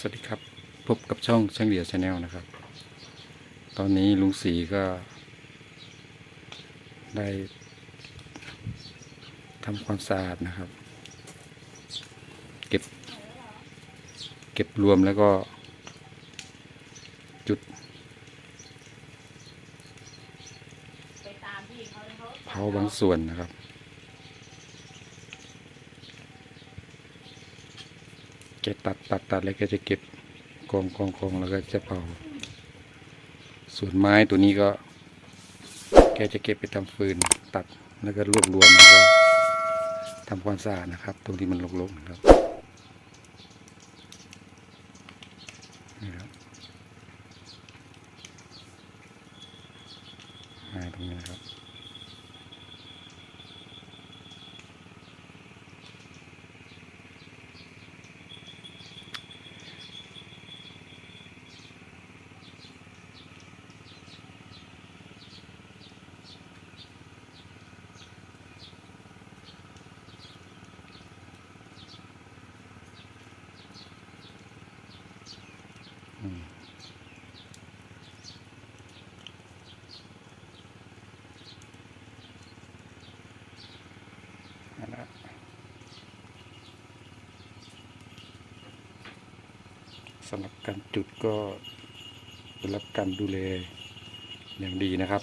สวัสดีครับ พบกับช่องช่างเดียวชาแนลนะครับ ตอนนี้ลุงสีก็ ได้ทำความสะอาดนะครับ เก็บ เก็บรวมแล้วก็ จุดไปตามพี่เขาเขาเผาบางส่วนนะครับ จะตัดตัดตัดแล้วก็จะเก็บกองกองกองแล้วก็จะเผา ส่วนไม้ตัวนี้ก็ แกจะเก็บไปทำฟืนตัดแล้วก็รวบรวมแล้วก็ทำความสะอาดนะครับ ตรงที่มันลกๆนะครับนี่ครับไม้ตรงนี้นะครับ นั่นแหละ สำหรับการจุดก็ได้รับการดูแลอย่างดีนะครับ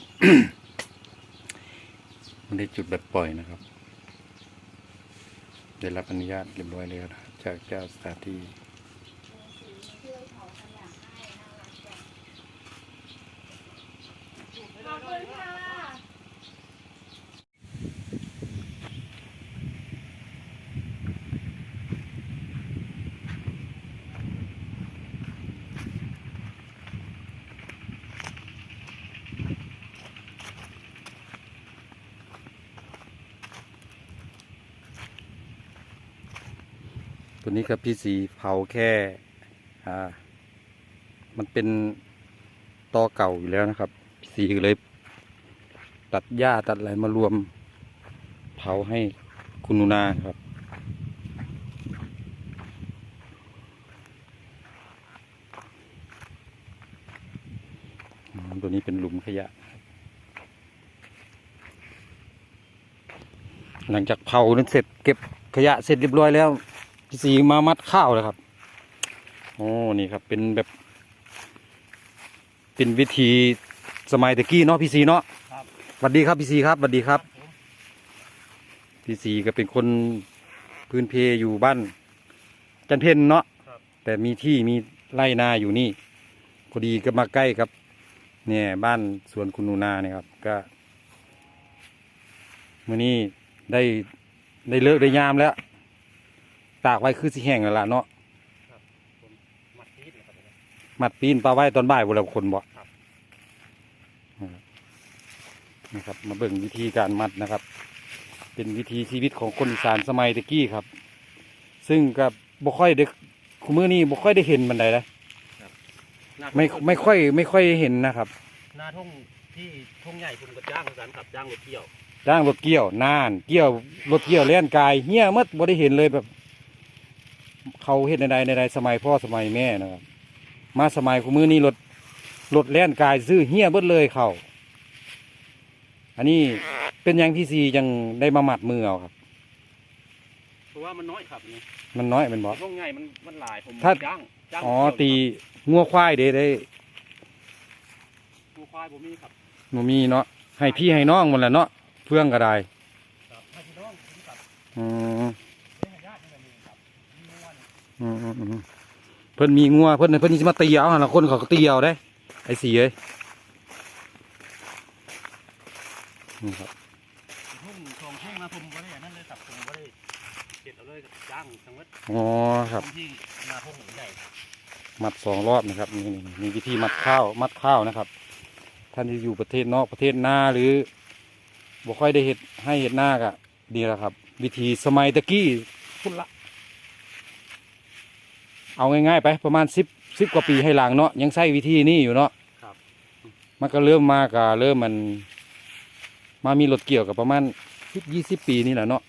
ไม่ได้จุดแบบปล่อยนะครับ ได้รับอนุญาตเรียบร้อยแล้วนะครับจากเจ้าสถานที่ขอบคุณค่ะ ตัวนี้กับพี่สีเผาแค่อ่ามันเป็นตอเก่าอยู่แล้วนะครับ สีเลย ตัดหญ้าตัดอะไรมารวม เผาให้คุณนุนาครับตัวนี้เป็นหลุมขยะ หลังจากเผานั้นเสร็จเก็บขยะเสร็จเรียบร้อยแล้ว พี่สีมามัดข้าวแล้วครับโอ้นี่ครับเป็นแบบ เป็นวิธีสมัยตะกี้เนาะพี่สีเนาะครับสวัสดีครับพี่สีครับสวัสดีครับ พี่สีก็เป็นคนพื้นเพอยู่บ้าน จันเพนเนาะครับแต่มีที่มีไร่นาอยู่นี่พอดีก็มาใกล้ครับ เนี่ย บ้านสวนคุณนูนาเนี่ยครับ ก็มื่อนี้ได้ได้เลิกได้ยามแล้ว ตากไว้คือสิแห้งแล้วล่ะเนาะผมมัดทีดนะครับเนี่ยมัดปีนปลาไว้ตอนบ่ายบุรคนบ่ครับนะครับมาเบิ่งวิธีการมัดนะครับ เป็นวิธีชีวิตของคนอีสานสมัยตะกี้ครับ ซึ่งกับบ่ค่อยได้คุมือนี้บ่ค่อยได้เห็นมันใดนะหน้าไม่ทุ่งไม่ค่อย ไม่ค่อยเห็นนะครับ หน้าทุ่งที่ทุ่งใหญ่ผมก็จ้างกันขับจ้างรถเกี่ยวจ้างรถเกี่ยว นาน เกี่ยวรถเกี่ยวเล่นกายเหี้ยหมัดบ่ได้เห็นเลยแบบ เขาเห็นในใดในใดสมัยพ่อสมัยแม่นะครับ มาสมัยคุมือนี้รถรถแล่นกายซื้อเหี้ยเบิดเลยเขาอันนี้เป็นหยังพี่ซียังได้มาหมัดมือเอาครับ เพราะว่ามันน้อยขับนี่มันน้อยเป็นบอทุ่งใหญ่มันมันหลายผมถ้า จ้างจ้างอ๋อรถตีเกี่ยวงัวควายเด้ได้ดูควายผมมีครับหนูมีเนาะให้พี่ให้น้องหมดแหละเนาะเพื่องก็ได้ครับให้พี่น้องผมครับอืมให้ญาตินี่ก็มีครับมีม้วนอืมอืมอืม เพิ่นมีงัวเพิ่นเพิ่นสิมาตีเอาหั่นล่ะคนเขาก็ตีเอาได้ ไอ้สีเอ้ยนี่ครับทุ่งสองทุ่งนะผมก็ได้อันนั่นเลยครับผมก็ได้เก็บเอาเลยกับจ้างทั้งหมดอ๋อครับทุ่งที่หนาทุ่งใหญ่มัดสองรอบนะครับนี่นี่มีวิธีมัดข้าวมัดข้าวนะครับ ท่านที่อยู่ประเทศนอกประเทศหน้าหรือบ่ค่อยได้เห็ดให้เห็ดหน้ากะดีแล้วครับ วิธีสมัยตะกี้พุ่นละ เอาง่ายๆไปประมาณสิบสิบกว่าปีให้หลังเนาะยังใช้วิธีนี้อยู่เนาะครับ มันก็เริ่มมากะเริ่มมัน มามีรถเกี่ยวกับประมาณสิบยี่สิบปีนี่แหละเนาะ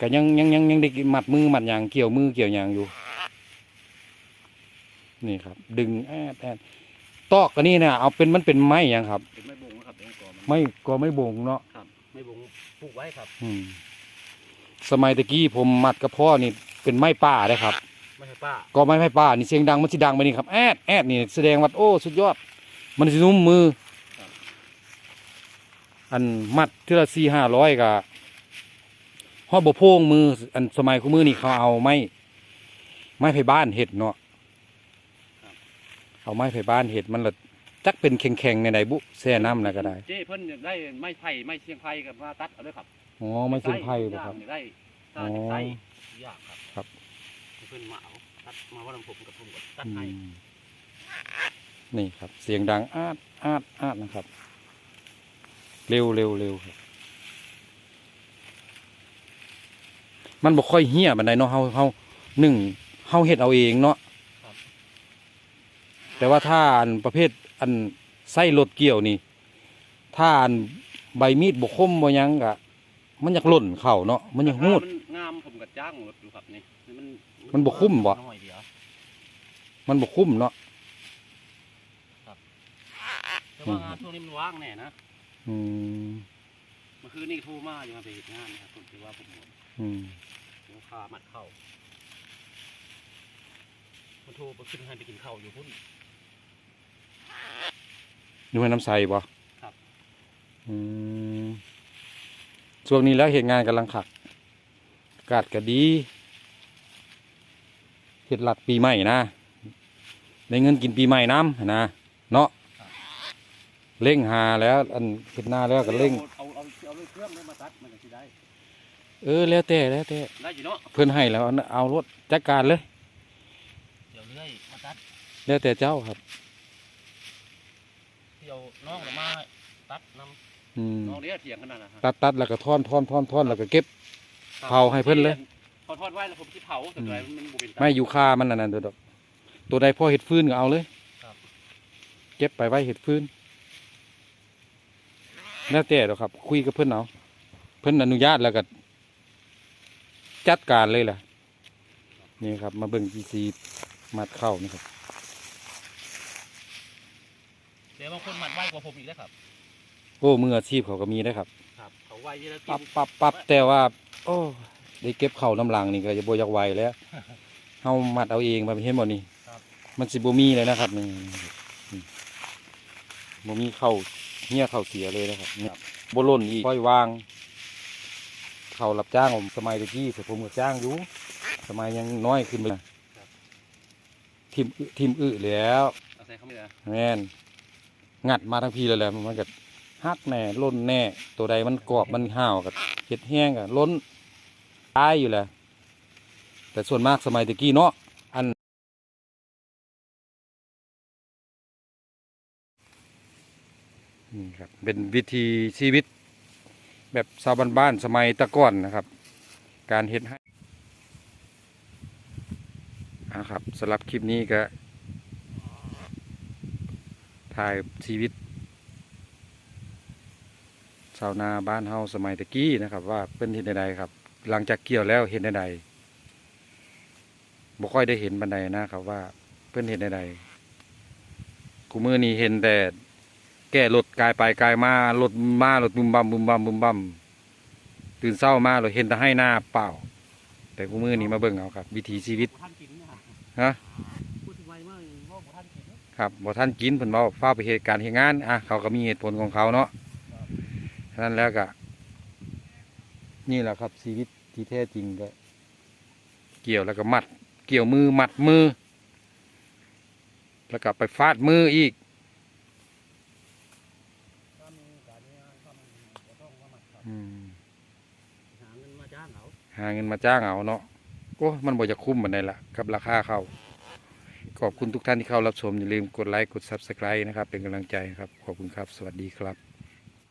ก็ยังยังยังยังได้มัดมือมัดอย่างเกี่ยวมือเกี่ยวอย่างอยู่ นี่ครับ ดึงแอดแอดตอกอันนี้เนี่ยเอาเป็นมันเป็นไม้หยังครับ เป็นไม้บงนะครับเป็นกอมันไม่ก็ไม่บ่งเนาะครับ ไม้บงปลูกไว้ครับ อืม สมัยตะกี้ผมมัดกับพ่อนี่เป็นไม้ป่าเลยครับ ไม่ใช่ป้าก็ไม้ไม้ป่านี่เสียงดังมันสิดังไปนี่ครับแอดแอดนี่แสดงว่าโอ้สุดยอด มันสินุ่มมือ อันมัดเท่าสี่ห้าร้อยกะฮอดบ่โพงมือ อันสมัยคู่มือนี่เขาเอาไม้ไม้ไผ่บ้านเห็ดเนาะเอาไม้ไผ่บ้านเห็ดมันละจักเป็นแข็งๆในใดบุแช่น้ำนะก็ได้เจ้เพิ่นอยากได้ไม้ไผ่ไม้เชียงไผ่กับมาตัดเอาด้วยครับอ๋อไม้เส้นไผ่บ่ครับอยากได้ถ้าอ๋อจะใส่ยากครับครับ เพิ่นมาเอาตัดมาว่าลำผมกับผมก็ตัดอืให้มนี่ครับ เสียงดังอาดอาดอาดนะครับ เร็วเร็วเร็วครับมันบ่ค่อยเหี้ยบันไดเนาะเฮาเฮาหนึ่งเฮาเฮ็ดเอาเองเนาะแต่ว่าถ้าอันประเภทอันไส้รถเกี่ยวนี่ ถ้าอันใบมีดบ่คมบ่หยังกะมันอยากหล่นเข่าเนาะมันอยากหูดมันงามผมกับจ้างรถอยู่ครับนี่มัน มันบ่คุ้มบ่ น้อยเดียวมันบ่คุ้มเนาะ แต่ว่างานช่วงนี้มันว่างแน่นะอืมเมื่อคืนนี่โทรมาอยู่มาไปเฮ็ดงานนะครับผมถือว่าผมหมดอืมลูกค้ามัดเข้ามันโทรไปขึ้นให้ไปกินข้าวอยู่พุ่น อยู่ให้น้ำใสบ่ครับ อืมช่วงนี้แล้วเหตุงานกำลังขักอากาศก็ดี เฮ็ดหลัดปีใหม่นะได้เงินกินปีใหม่น้ำนะเนาะเร่งหาแล้ว อันเฮ็ดหน้าแล้วก็เร่งเอาเอาเอาเอาเครื่องแล้วมาตัดมันก็สิได้เออแล้วแต่แล้วแต่ได้อยู่เนาะเพื่อนให้แล้วเอารถจัดการเลยเดี๋ยวเรื่อยมาตัดแล้วแต่เจ้าครับเดี๋ยวน้องเดี๋ยวมาตัดน้อืมำน้องเดี๋ยวเถียงกันนั่นนะฮะตัดตัดแล้วก็ท่อนท่อนท่อนท่อนแล้วก็เก็บเผาให้เพิ่นเลย พอทอดไว้แล้วผมที่เผาแต่ไรมันบุเป็นตา ไม่อยู่คามันนั่นน่ะเด้อดอกตัวใดพ่อเห็ดฟืนก็เอาเลยครับ เก็บไปไว้เห็ดฟืนแล้วแต่ดอกครับ คุยกับเพื่อนเอาเพื่อนอนุญาตแล้วก็จัดการเลยล่ะนี่ครับ มาเบิ่งพีซีมัดเข้านี่ครับ เดี๋ยวบางคนมัดไว้กว่าผมอีกแล้วครับโอ้มืออาชีพเขาก็มีได้ครับ ครับเขาไว้ที่แล้วกิปับนปับปับแต่ว่า โอ้ ได้เก็บเข่าน้ำหลังนี่ก็จะโบอยากไหวแล้วเฮามัดเอาเองมาเห็นบ่นี่ครับมันสิบ่มีเลยนะครับนี่นี่บ่มีเข่าเหี้ยเข่าเสียเลยนะครับนี่บ่ล่นอีกค่อยวาง เข่ารับจ้างผมสมัยตะกี้แต่ผมก็จ้างอยู่สมัยยังน้อยขึ้นไปทิมอึทิมอึแล้วเอาใส่เข้าไปเลยแม่นงัดมาทั้งพี่เลยแหละมันก็ฮักแน่ล้นแน่ ตัวใดมันกรอบมันห่าวกับเห็ดแห้งกับล้น ตายอยู่แหละแต่ส่วนมากสมัยตะกี้เนาะอัน นี่ครับ เป็นวิธีชีวิต แบบชาวบ้านๆสมัยตะก่อนนะครับ การเฮ็ดให้อ่าครับสำหรับคลิปนี้ก็ ถ่ายชีวิตชาวนาบ้านเฮาสมัยตะกี้นะครับ ว่าเป็นเห็นใดๆครับ หลังจากเกี่ยวแล้วเห็นใดๆบ่ค่อยได้เห็นบันไดนะครับว่า เพิ่อนเห็นใดๆกูมือนี้เห็นแต่แก้รถกายไปกายมารถมารถบุมบัมบุมบัมบุมบัมตื่นเช้ามาเราเห็นแต่ให้หน้าเปล่า แต่กูมือนี้มาเบิ่งเอาครับ วิถีชีวิตบ่ท่านกินนะครับฮะพูดไวมากเลยว่าบ่ท่านกินครับบ่ท่านกินเพิ่นเว้าฟ้าไปเหตุการณ์เหตุงาน อะ เขาก็มีเหตุผลของเขาเนาะฉะนั้นแล้วก็ นี่แหละครับ ชีวิตที่แท้จริงก็ เกี่ยวแล้วก็มัด เกี่ยวมือมัดมือ แล้วก็ไปฟาดมืออีกถ้ามีการงานทำก็ต้องว่ามัดครับอืมหาเงินมาจ้างเขาหาเงินมาจ้างเอาเนาะโอ้มันบ่จะคุ้มบันไดละกับราคาเขาขอบคุณทุกท่านที่เข้ารับชม อย่าลืมกดไลค์ กด Subscribe นะครับ เป็นกำลังใจครับ ขอบคุณครับ สวัสดีครับ